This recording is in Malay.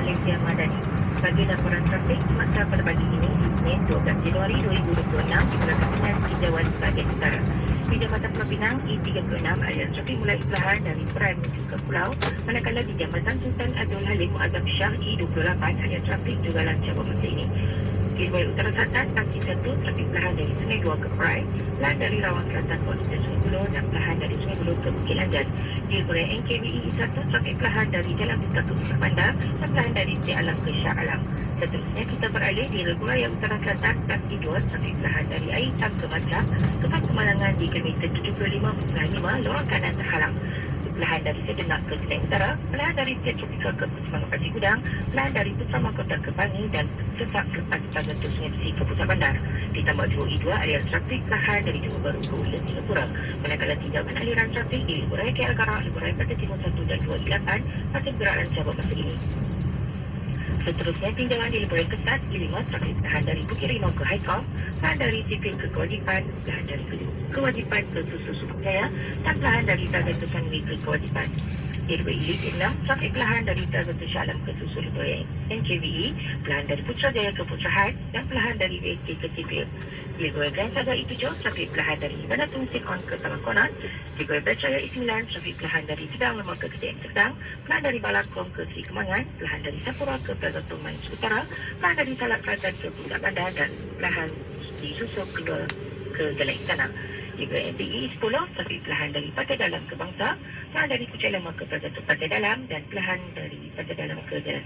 Malaysia Madani. Bagi laporan trafik semasa pada pagi ini, Isnin 12 Januari 2026 di Pulau Pinang, Tinjauan sebahagian utara. Di Jambatan Pulau Pinang, E36 aliran trafik mulai perlahan dari Perai menuju ke pulau, manakala di Jambatan Sultan Abdul Halim Muazzam Shah E28 aliran trafik juga lancar bermasa ini. Kilway Utara Selatan, taksi satu, trafik perlahan dari Sungai Dua ke Perai, perlahan dari Rawang Selatan Kuala Sungai Buloh dan perlahan dari Sungai Buloh ke Bukit Lanjan. Kilway NKVE 1, trafik perlahan dari Jalan Bintang ke Pusat Bandar dan perlahan dari Siti Alam ke Shah Alam. Seterusnya kita beralih di Regu Raya Utara Selatan, taksi 2, trafik perlahan dari Air Tam ke Macam, tempat kemalangan di kilometer 75.5, lorong kanan terhalang perlahan dari Sedenak ke Senai Utara, perlahan dari Setiap Tropika ke Pusimang Pati Gudang, perlahan dari Putra Mahkota ke Bangi dan sesak selepas Tagan Tuk Sungai Besi ke Pusat Bandar. Ditambah 2E2 aliran trafik perlahan dari Johor Baru ke Ulas Singapura. Manakala tinjauan aliran trafik di Libu Raya KL Karak, Libu Raya Pantai Timur 1 dan 2E8 masih bergerak lancar masa ini. Seterusnya tinjauan di Raya Kesat, E5 trafik perlahan dari Bukit Rimau ke Haikal, perlahan dari Sipil ke Kewajipan, perlahan dari Kewajipan ke Susu Subang Jaya dan perlahan dari Tagan Tusan ke Kewajipan. Airway Elite 6, trafik perlahan dari Tagan Shalam ke Susu Libuaya NKVE, perlahan dari Putrajaya ke Putrahan dan perlahan dari VST ke Sipil. Libuaya Grand Saga E7, trafik perlahan dari Bandar Tungsin On ke Taman Konan. Libuaya Berjaya E9, trafik perlahan dari Sedang Lemah ke Kejayaan Sedang. Perlahan dari Balakong ke Sri Kemangan. Perlahan dari Sapura ke Plaza Tuman Utara. Perlahan dari Salak Kerajaan ke Pusat Bandar dan perlahan disusuk keluar ke Jalan Istana. Juga MPE 10, trafik perlahan dari Pantai Dalam ke Bangsa, perlahan dari Kuchai Lama ke Pantai Dalam dan perlahan dari Pantai Dalam ke Jalan